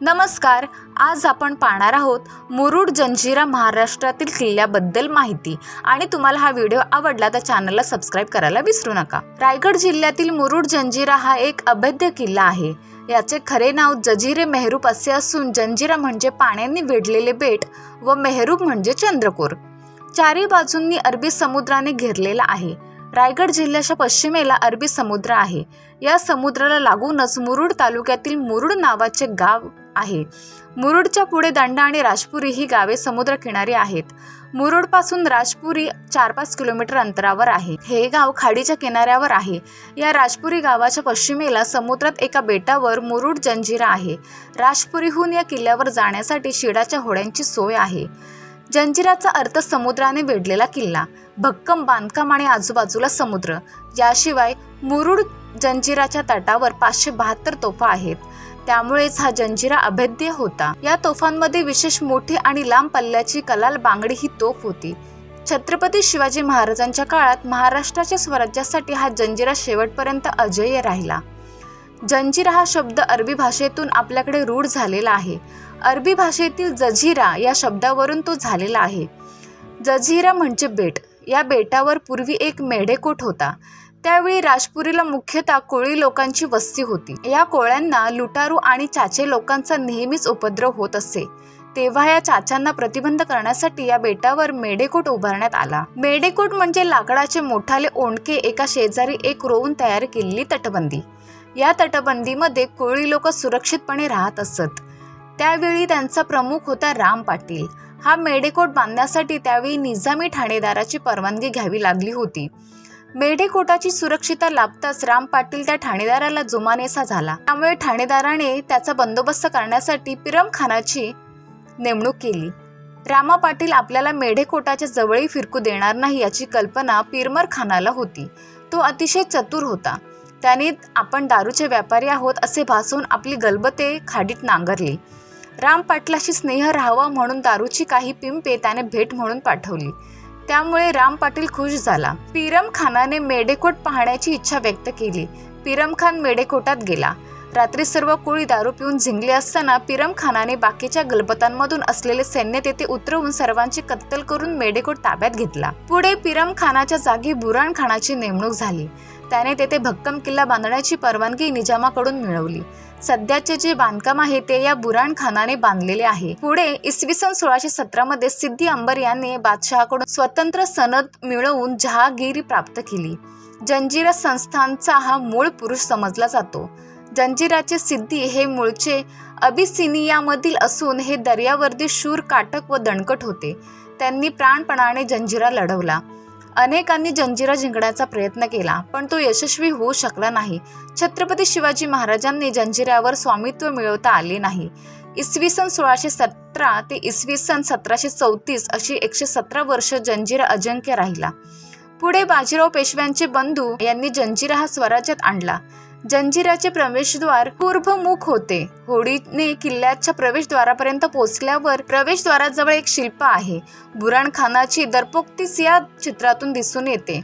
नमस्कार आज आपण पाहणार आहोत मुरुड जंजिरा महाराष्ट्रातील किल्ल्याबद्दल माहिती. आणि तुम्हाला हा व्हिडिओ आवडला तर चॅनलला सबस्क्राईब करायला विसरू नका. रायगड जिल्ह्यातील मुरुड जंजिरा हा एक अभेद्य किल्ला आहे. याचे खरे नाव जजिरे मेहरूप असे असून जंजिरा म्हणजे पाण्याने वेढलेले बेट व मेहरूप म्हणजे चंद्रकोर. चारी बाजूंनी अरबी समुद्राने घेरलेला आहे. रायगड जिल्ह्याच्या पश्चिमेला अरबी समुद्र आहे. या समुद्राला लागूनच मुरुड तालुक्यातील मुरुड नावाचे गाव आहे. मुरुडच्या पुढे दंडा आणि राजपुरी ही गावे समुद्रकिनारी आहेत. मुरुडपासून राजपुरी चार पाच किलोमीटर अंतरावर आहे. हे गाव खाडीच्या किनाऱ्यावर आहे. या राजपुरी गावाच्या पश्चिमेला समुद्रात एका बेटावर मुरुड जंजिरा आहे. राजपुरीहून या किल्ल्यावर जाण्यासाठी शिडाच्या होड्यांची सोय आहे. जंजिराचा अर्थ समुद्राने वेढलेला किल्ला. भक्कम बांधकाम आणि आजूबाजूला समुद्र. याशिवाय मुरुड जंजिराच्या तटावर पाचशे बहात्तर तोफा आहेत. त्यामुळेच हा जंजिरा अभेद्य होता. या तोफांमध्ये विशेष मोठी आणि लांब पल्ल्याची कलाल बांगडी ही तोफ होती. छत्रपती शिवाजी महाराजांच्या काळात महाराष्ट्राच्या स्वराज्यासाठी हा जंजिरा शेवटपर्यंत अजय राहिला. जंजिरा हा शब्द अरबी भाषेतून आपल्याकडे रूढ झालेला आहे. अरबी भाषेतील जझिरा या शब्दावरून तो झालेला आहे. जझिरा म्हणजे बेट. या बेटावर पूर्वी एक मेढेकोट होता. त्यावेळी राजपुरीला मुख्यतः कोळी लोकांची वस्ती होती. या कोळ्यांना लुटारू आणि चाचे लोकांचा नेहमीच उपद्रव होत असे. तेव्हा या चाचांना प्रतिबंध करण्यासाठी या बेटावर मेढेकोट उभारण्यात आला. मेढेकोट म्हणजे लाकडाचे मोठाले ओंडके एका शेजारी एक रोवून तयार केलेली तटबंदी. या तटबंदीमध्ये कोळी लोक सुरक्षितपणे राहत असत. त्यावेळी त्यांचा प्रमुख होता राम पाटील. हा मेढेकोट बांधण्यासाठी त्यावेळी निजामी ठाणेदाराची परवानगी घ्यावी लागली होती. मेढेकोटाची सुरक्षिता लाभताच राम पाटील त्या ठाणेदाराला जुमानेसा झाला. त्यामुळे ठाणेदाराने त्याचा बंदोबस्त करण्यासाठी पिरम खानाची नेमणूक केली. रामा पाटील आपल्याला मेढेकोटाच्या जवळही फिरकू देणार नाही याची कल्पना पिरमर खानाला होती. तो अतिशय चतुर होता. त्याने आपण दारूचे व्यापारी आहोत असे भासून आपली गलबते खाडीत नांगरली. राम पाटलाशी स्नेह राहावा म्हणून दारूची काही पिंपे त्याने भेट म्हणून पाठवली. त्यामुळे राम पाटील खुश झाला. पिरम खानाने मेढेकोट पाहण्याची इच्छा व्यक्त केली. पिरम खान मेढेकोटात गेला. रात्री सर्व कोळी दारू पिऊन झिंगले असताना पिरम खानाने बाकीच्या गलबतांमधून असलेले सैन्य तेथे उतरवून सर्वांची कत्तल करून मेढेकोट ताब्यात घेतला. पुढे पिरम खानाच्या जागी बुराण खानाची नेमणूक झाली. त्याने तेथे भक्कम किल्ला बांधण्याची परवानगी निजामाकडून मिळवली. सध्याचे जे बांधकाम आहे ते या बुराण खानाने बांधलेले आहे. पुढे इसवी सन सोळाशे सतरा मध्ये सिद्धी अंबर यांनी बादशहाकडून स्वतंत्र सनद मिळवून जहागिरी प्राप्त केली. जंजिरा संस्थानचा हा मूळ पुरुष समजला जातो. जंजिराचे सिद्धी हे मूळचे अबिसिनियामधील असून हे दर्यावर्दी शूर काटक व दणकट होते. त्यांनी प्राणपणाने जंजिरा लढवला. अनेकांनी जंजिरा जिंकण्याचा प्रयत्न केला पण तो यशस्वी होऊ शकला नाही. छत्रपती शिवाजी महाराजांनी जंजिऱ्यावर स्वामित्व मिळवता आले नाही. इसवी सन सोळाशे सतरा ते इसवी सन सतराशे चौतीस अशी एकशे सतरा वर्ष जंजिरा अजिंक्य राहिला. पुढे बाजीराव पेशव्यांचे बंधू यांनी जंजिरा हा स्वराज्यात आणला. जंजिराचे प्रवेशद्वार पूर्वमुख होते. होडीने किल्ल्याच्या प्रवेशद्वारापर्यंत पोहोचल्यावर प्रवेशद्वाराजवळ एक शिल्प आहे. बुराण खानाची दरपोक्तीस या चित्रातून दिसून येते.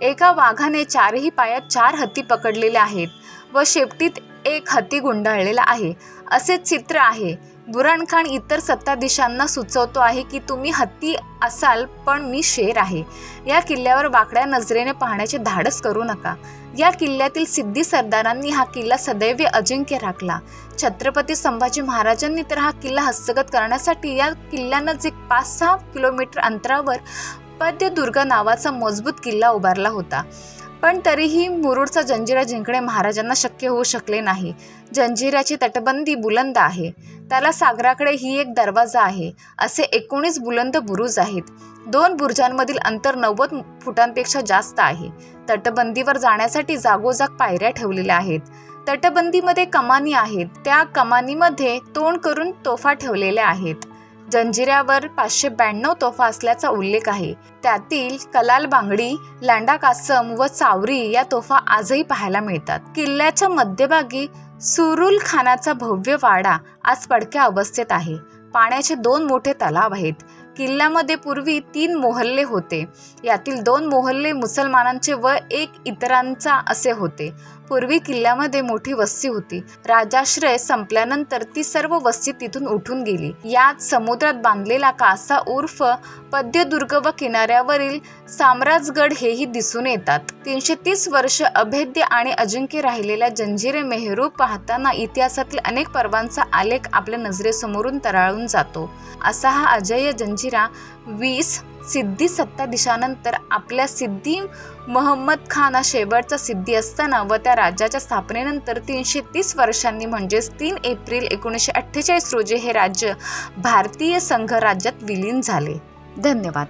एका वाघाने चारही पायात चार हत्ती पकडलेले आहेत व शेपटीत एक हत्ती गुंडाळलेला आहे. असे चित्र आहे. बुराण इतर सत्ताधीशांना सुचवतो आहे की तुम्ही हत्ती असाल पण मी शेर आहे. या किल्ल्यावर वाकड्या नजरेने पाहण्याचे धाडस करू नका. या किल्ल्यातील सिद्धी सरदारांनी हा किल्ला सदैव अजिंक्य राखला. छत्रपती संभाजी महाराजांनी तर हा किल्ला हस्तगत करण्यासाठी या किल्ल्यानं जे पाच सहा किलोमीटर अंतरावर पद्यदुर्ग नावाचा मजबूत किल्ला उभारला होता. पण तरीही मुरुडचा जंजिरा जिंकणे महाराजांना शक्य होऊ शकले नाही. जंजिऱ्याची तटबंदी बुलंद आहे. त्याला सागराकडे ही एक दरवाजा आहे. असे एकोणीस बुलंद बुरुज आहेत. दोन बुरुजांमधील अंतर नव्वद फुटांपेक्षा जास्त आहे. तटबंदीवर जाण्यासाठी जागोजाग पायऱ्या ठेवलेल्या आहेत. तटबंदीमध्ये कमानी आहेत. त्या कमानीमध्ये तोंड करून तोफा ठेवलेल्या आहेत. जंजिऱ्यावर पाचशे ब्याण्णव तोफा असल्याचा उल्लेख आहे. त्यातील कलाल बांगडी लांडा कासम व चावरी या तोफा आजही पाहायला मिळतात. किल्ल्याच्या मध्यभागी सुरुल खानाचा भव्य वाडा आज पडक्या अवस्थेत आहे. पाण्याचे दोन मोठे तलाव आहेत. किल्ल्यामध्ये पूर्वी तीन मोहल्ले होते. यातील दोन मोहल्ले मुसलमानांचे व एक इतरांचा असे होते. पूर्वी किल्ल्यामध्ये मोठी वस्ती होती. राजाश्रय संपल्यानंतर ती सर्व वस्ती तिथून उठून गेली. यात समुद्रात बांधलेला कासा उर्फ पद्यदुर्ग व किनाऱ्यावरील साम्राजगड हेही दिसून येतात. तीनशे तीस वर्ष अभेद्य आणि अजिंक्य राहिलेल्या जंजिरे मेहरू पाहताना इतिहासातील अनेक पर्वांचा आलेख आपल्या नजरेसमोरून तराळून जातो. असा हा अजय जंजिरा वीस सिद्धी सत्ताधीशानंतर आपल्या सिद्धी महम्मद खान हा शेवटचा सिद्धी असताना व त्या राज्याच्या स्थापनेनंतर तीनशे तीस वर्षांनी म्हणजेच तीन एप्रिल एकोणीसशे अठ्ठेचाळीस रोजी हे राज्य भारतीय संघ राज्यात विलीन झाले. धन्यवाद.